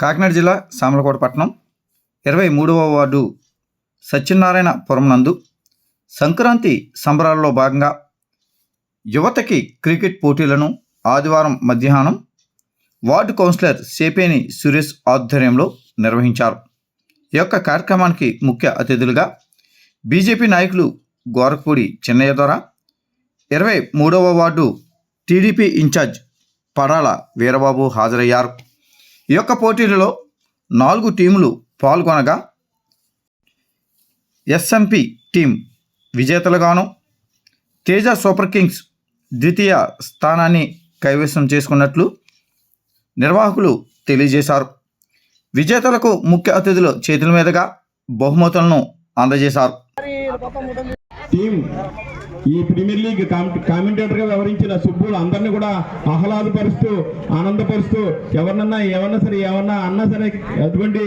కాకినాడ జిల్లా సామలకోట పట్టణం. ఇరవై మూడవ వార్డు సత్యనారాయణ పురం నందు సంక్రాంతి సంబరాల్లో భాగంగా యువతకి క్రికెట్ పోటీలను ఆదివారం మధ్యాహ్నం వార్డు కౌన్సిలర్ సేపేని సురేష్ ఆధ్వర్యంలో నిర్వహించారు. ఈ యొక్క కార్యక్రమానికి ముఖ్య అతిథులుగా బీజేపీ నాయకులు గోరఖపూడి చిన్నయ్య ద్వారా ఇరవై మూడవ ward TDP in charge Padala Veerababu హాజరయ్యారు. ఈ యొక్క పోటీలలో నాలుగు టీములు పాల్గొనగా ఎస్ఎంపి టీం విజేతలుగాను తేజ సూపర్ కింగ్స్ ద్వితీయ స్థానాన్ని కైవసం చేసుకున్నట్లు నిర్వాహకులు తెలియజేశారు. విజేతలకు ముఖ్య అతిథులు చేతుల మీదుగా బహుమతులను అందజేశారు. ఈ ప్రీమియర్ లీగ్ కామెంటేటర్గా వ్యవహరించిన సుబ్బులు అందరినీ కూడా ఆహ్లాదపరుస్తూ ఆనందపరుస్తూ ఎవరినన్నా ఏమన్నా సరే ఏమన్నా అన్నా సరే ఎటువంటి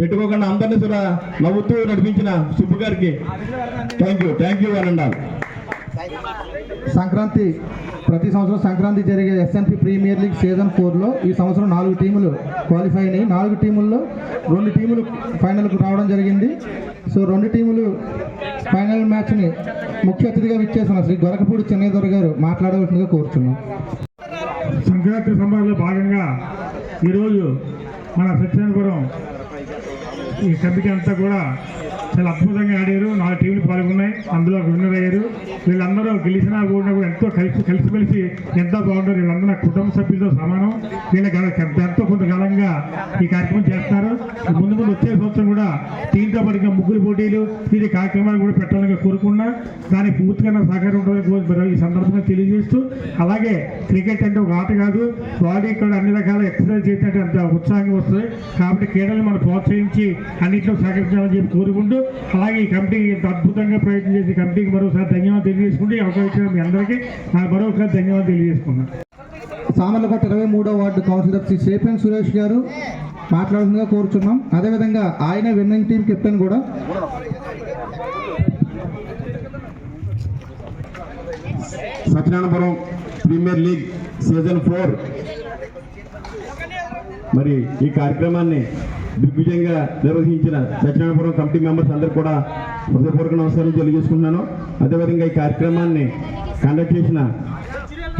పెట్టుకోకుండా అందరినీ కూడా నవ్వుతూ నడిపించిన సుబ్బు గారికి. థ్యాంక్ యూ థ్యాంక్ యూ అని అన్నారు సంక్రాంతి ప్రతి సంవత్సరం సంక్రాంతి జరిగే ఎస్ఎన్పి ప్రీమియర్ లీగ్ సీజన్ ఫోర్లో ఈ సంవత్సరం నాలుగు టీములు క్వాలిఫై అయినాయి. నాలుగు టీముల్లో రెండు టీములు ఫైనల్కు రావడం జరిగింది. సో రెండు టీములు ఫైనల్ మ్యాచ్ని ముఖ్య అతిథిగా విచ్చేసిన శ్రీ గొరకపూడి చెన్నైదొర గారు మాట్లాడవలసిందిగా కోరుతున్నాం సంక్రాంతి సంబరాల్లో భాగంగా ఈరోజు మన సత్యనారాయణపురం ఈ కమిటీ అంతా కూడా చాలా అద్భుతంగా ఆడారు. నాలుగు టీంలు పాల్గొన్నాయి. అందులో విన్నర్ అయ్యారు. వీళ్ళందరూ గెలిచినా కూడా ఎంతో కలిసి కలిసిమెలిసి ఎంతో బాగుంటారు. వీళ్ళందరూ నా కుటుంబ సభ్యులతో సమానం. వీళ్ళ ఎంతో కొంతకాలంగా ఈ కార్యక్రమం చేస్తారు. ముందు ముందు వచ్చే సంవత్సరం కూడా టీ ముగ్గురు పోటీలు ఇది కార్యక్రమాలు కూడా పెట్టాలని కోరుకున్నా దానికి పూర్తిగా నా సహకారం ఉంటుందని ఈ సందర్భంగా తెలియజేస్తూ అలాగే క్రికెట్ అంటే ఒక ఆట కాదు బాడీ కూడా అన్ని రకాల ఎక్సర్సైజ్ చేసినట్టు అంత ఉత్సాహంగా వస్తుంది. కాబట్టి క్రీడలు మనం ప్రోత్సహించి అన్నింటిలో సహకరించాలని చెప్పి కోరుకుంటూ అలాగే ఈ కమిటీ ఇంత అద్భుతంగా ప్రయత్నం చేసి కమిటీకి మరోసారి ధన్యవాదాలు తెలియజేసుకుంటూ ఈ అవకాశం మీ అందరికీ నాకు మరొకసారి ధన్యవాదాలు తెలియజేసుకున్నాను సామర్లకోట ఇరవై మూడో వార్డు కౌన్సిలర్ శ్రీ సేపెన్ సురేష్ గారు మాట్లాడుతుందిగా కోరుచున్నాం. అదేవిధంగా ఆయన విన్నింగ్ టీం కెప్టెన్ కూడా. Satyanarayanapuram premier league season four. మరి ఈ కార్యక్రమాన్ని దిగ్విజయంగా నిర్వహించిన సత్యనారాయణపురం కమిటీ మెంబర్స్ అందరూ కూడా హృదయపూర్వక నమస్కారం తెలియజేసుకుంటున్నాను. అదేవిధంగా ఈ కార్యక్రమాన్ని కండక్ట్ చేసిన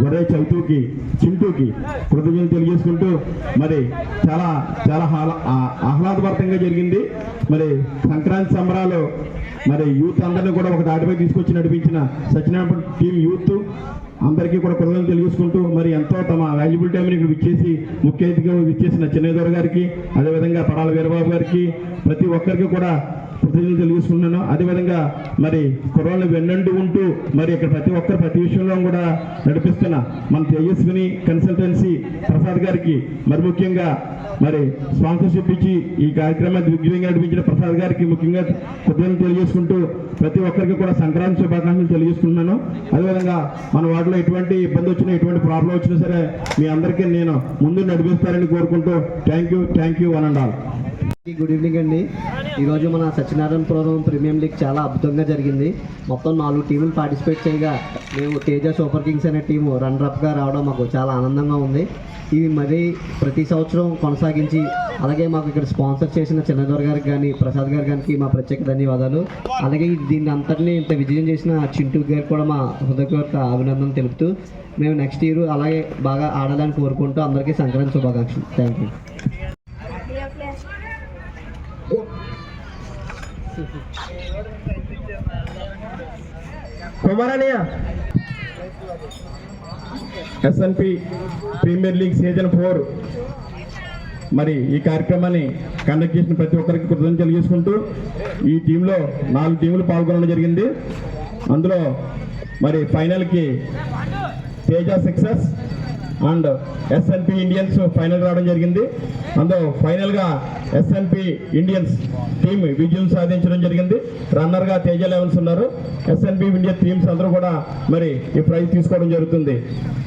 ఒరే చౌతూకి చింటూకి కృతజ్ఞతలు తెలియజేసుకుంటూ మరి చాలా చాలా ఆహ్లాదభరితంగా జరిగింది. మరి సంక్రాంతి సంబరాలు మరి యూత్ అందరినీ కూడా ఒక దాటిపై తీసుకొచ్చి నడిపించిన సత్యనారాయణ టీం యూత్ అందరికీ కూడా కృతజ్ఞతలు తెలియజేసుకుంటూ మరి ఎంతో తమ వాల్యుబుల్ టైంని ఇక్కడ విచ్చేసి ముఖ్య అతిథిగా విచ్చేసిన చెన్నైదొర గారికి అదేవిధంగా పడాల వీరబాబు గారికి ప్రతి ఒక్కరికి కూడా కృతజ్ఞతలు తెలియజేసుకున్నాను అదేవిధంగా మరి కుర్రాళ్ళు వెన్నండి ఉంటూ మరి ఇక్కడ ప్రతి ఒక్కరు ప్రతి విషయంలో కూడా నడిపిస్తున్న మన తేజస్విని కన్సల్టెన్సీ ప్రసాద్ గారికి మరి ముఖ్యంగా మరి స్పాన్సర్షిప్ ఇచ్చి ఈ కార్యక్రమాన్ని దిగ్విజయంగా నడిపించిన ప్రసాద్ గారికి ముఖ్యంగా కృతజ్ఞతలు తెలియజేసుకుంటూ ప్రతి ఒక్కరికి కూడా సంక్రాంతి శుభాకాంక్షలు తెలియజేసుకుంటున్నాను అదేవిధంగా మన వాటిలో ఎటువంటి ఇబ్బంది వచ్చినా ఎటువంటి ప్రాబ్లం వచ్చినా సరే మీ అందరికీ నేను ముందు నడిపిస్తారని కోరుకుంటూ thank you thank you one and all. Good evening అండి. ఈరోజు మన సత్యనారాయణపురం ప్రీమియం లీగ్ చాలా అద్భుతంగా జరిగింది. మొత్తం నాలుగు టీములు పార్టిసిపేట్ చేయగా మేము తేజ సూపర్ కింగ్స్ అనే టీము రన్నర్అప్గా రావడం మాకు చాలా ఆనందంగా ఉంది. ఇవి మరీ ప్రతి సంవత్సరం కొనసాగించి అలాగే మాకు ఇక్కడ స్పాన్సర్ చేసిన చిన్నదొర గారికి కానీ ప్రసాద్ గారి గారికి మా ప్రత్యేక ధన్యవాదాలు. అలాగే దీన్ని అంతటినీ ఇంత విజయం చేసిన చింటూ గారికి కూడా మా హృదయపూర్వక అభినందన తెలుపుతూ మేము నెక్స్ట్ ఇయర్ అలాగే బాగా ఆడాలని కోరుకుంటూ అందరికీ సంక్రాంతి శుభాకాంక్షలు. Thank you Kumaranayya. SNP premier league season four మరి ఈ కార్యక్రమాన్ని కండక్ట్ చేసిన ప్రతి ఒక్కరికి కృతజ్ఞతలు తెలియజేసుకుంటూ ఈ టీంలో నాలుగు టీములు పాల్గొనడం జరిగింది. అందులో మరి ఫైనల్కి Teja success and SNP Indians final రావడం జరిగింది. అందులో ఫైనల్గా ఎస్ఎన్పి ఇండియన్స్ టీం విజయం సాధించడం జరిగింది. రన్నర్గా తేజ లెవెన్స్ ఉన్నారు. ఎస్ఎన్పి ఇండియన్ టీమ్స్ అందరూ కూడా మరి ఈ ప్రైజ్ తీసుకోవడం జరుగుతుంది.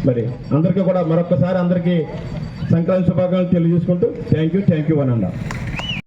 మరి అందరికీ కూడా మరొకసారి అందరికీ సంక్రాంతి శుభాకాంక్షలు తెలియజేసుకుంటూ thank you thank you one and